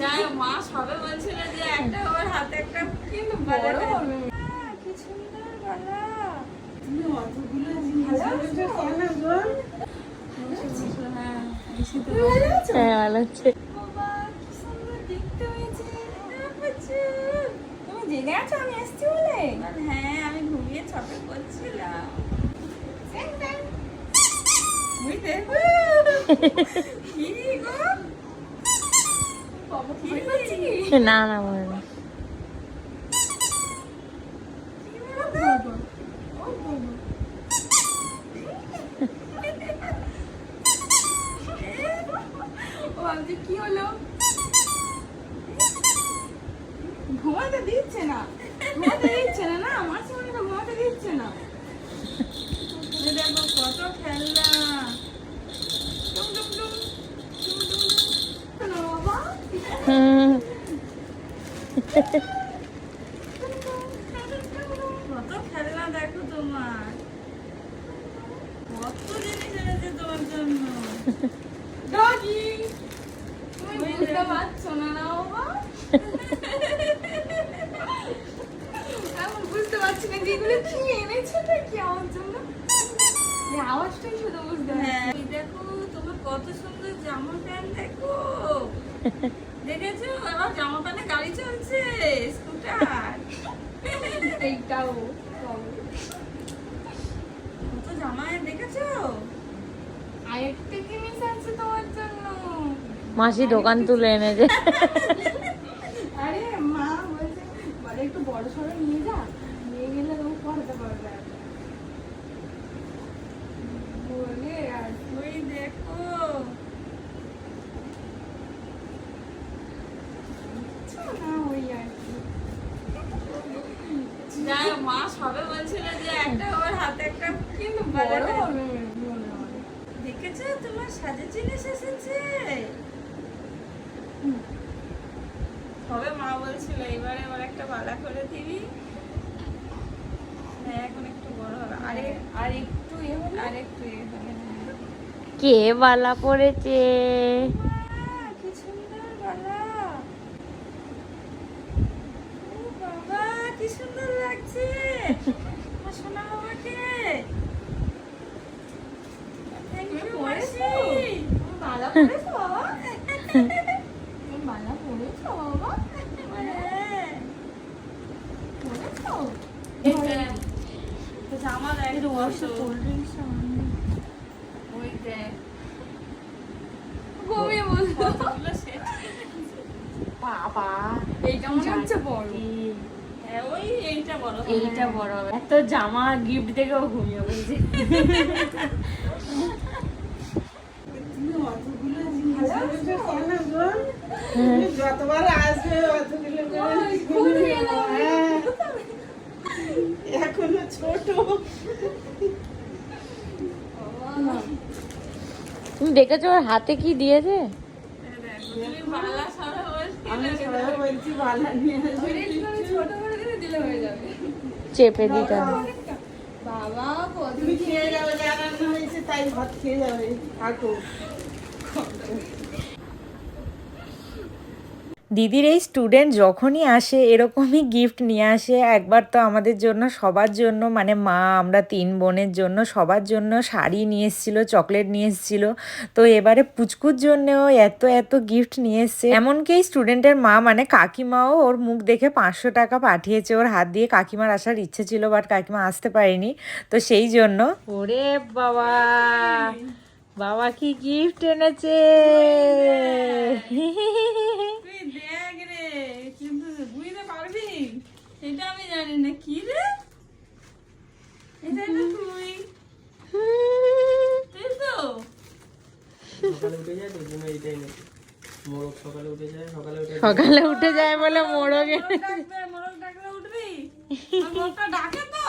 যাই হোক, মা সবে বলছিল যে একটা ওর হাতে একটা কিন্তু বড় কি সুন্দর গলা। তুমি অতগুলো জিনিস কেন গো? হ্যাঁ, ভালো আছো? হ্যাঁ জেনে আছো। আমি এসছি বলে। হ্যাঁ আমি ঘুমিয়ে ছপে করছিলাম বুঝতে কি গো বাবা কি ভয় পাচ্ছি কি? না না, মনে না হলো ঘুমাতে দিচ্ছে না। ঘুমাতে দিচ্ছে না না, আমার সঙ্গে ঘুমাতে দিচ্ছে না এই দেখো কত খেলনা টুম টুম টুম টুম টুম টুম। কেন বাবা হুম কত খেলনা দেখো তোমার কত জিনিস এনেছে তোমার জন্য ডগি তুমি ওই বুঝতে দেখো। পারছ না না বাবা এখন বুঝতে পারছি না যে এগুলো কি এনেছে না কি আমার জন্য এই আওয়াজটাই শুধু বুঝতে দেখো তোমার কত সুন্দর জামা প্যান্ট দেখো। দেখেছ? এবার জামা প্যান্টে গাড়ি চলছে স্কুটার। এইটাও। কত জামা দেখেছ? আরেকটা জিনিস আছে তোমার জন্য? মাসি দোকান তুলে এনেছে আরে মা বলছে বলে একটু বড় সড়ো নিয়ে যা নিয়ে গেলে তুমি পড়াতে পারবে বলে আর ওই দেখো কিছু না ওই আর কি যাই হোক, মা সবে বলছিল যে একটা ওর হাতে একটা কিন্তু বড় দেখেছ? তোমার সাজের জিনিস এসেছে? সবে মা বলছিল এবারে এবার একটা বালা করে দিবি। হ্যাঁ এখন একটু বড় হবে। আরে আর একটু আর একটু হ্যাঁ। কে বালা পড়েছে আহ, কি সুন্দর গলা ও বাবা কি সুন্দর লাগছে? আমার সোনা বাবাকে। থ্যাংক তুমি ইউ মাসি। মালা পড়েছো বাবা? মালা বাবা? পড়েছো। তো জামা দেখ ওই দেখ ঘুমিয়ে বলব বাবা এইটা মনে হচ্ছে বড় এইটা বড় হবে। এইটা বড় হবে এত জামা গিফট দেখেও ঘুমিয়ে বলছে যতবার আসবে অতগুলো হ্যাঁ। এখনও ছোট তুমি দেখেছ ওর হাতে কি দিয়েছে বলছিলে। আমি সবাই বলছি বালা নিয়ে ছোট দিলে হয়ে যাবে। চেপে দিতে হবে। বাবা কত খেয়ে যাবে যা রান্না হয়েছে তাই ভাত খেয়ে যাবে থাকো। দিদির এই স্টুডেন্ট যখনই আসে এরকমই গিফট নিয়ে আসে। একবার তো আমাদের জন্য সবার জন্য মানে মা আমরা তিন বোনের জন্য সবার জন্য শাড়ি নিয়ে এসেছিল চকলেট নিয়ে এসেছিল। তো এবারে পুচকুর জন্যও এত এত গিফট নিয়ে এসছে। এমনকি এই স্টুডেন্টের মা মানে কাকিমাও ওর মুখ দেখে পাঁচশো টাকা পাঠিয়েছে। ওর হাত দিয়ে কাকিমার আসার ইচ্ছে ছিল বাট কাকিমা আসতে পারেনি। তো সেই জন্য ওরে বাবা! বাবা কি গিফট এনেছে তুই দেখ রে কিন্তু বুঝতে পারবি এটা আমি জানি না কি রে এটা তো তুই তুই তো সকালে উঠে যায় তো জন্য এইটাই নাকি মোরগ সকালে উঠে যায় সকালে উঠে সকালে উঠে যায় বলে মোড়কে মোরগ ডাকবে মোরগ ডাকলে উঠবি। মোরগটা ডাকে তো।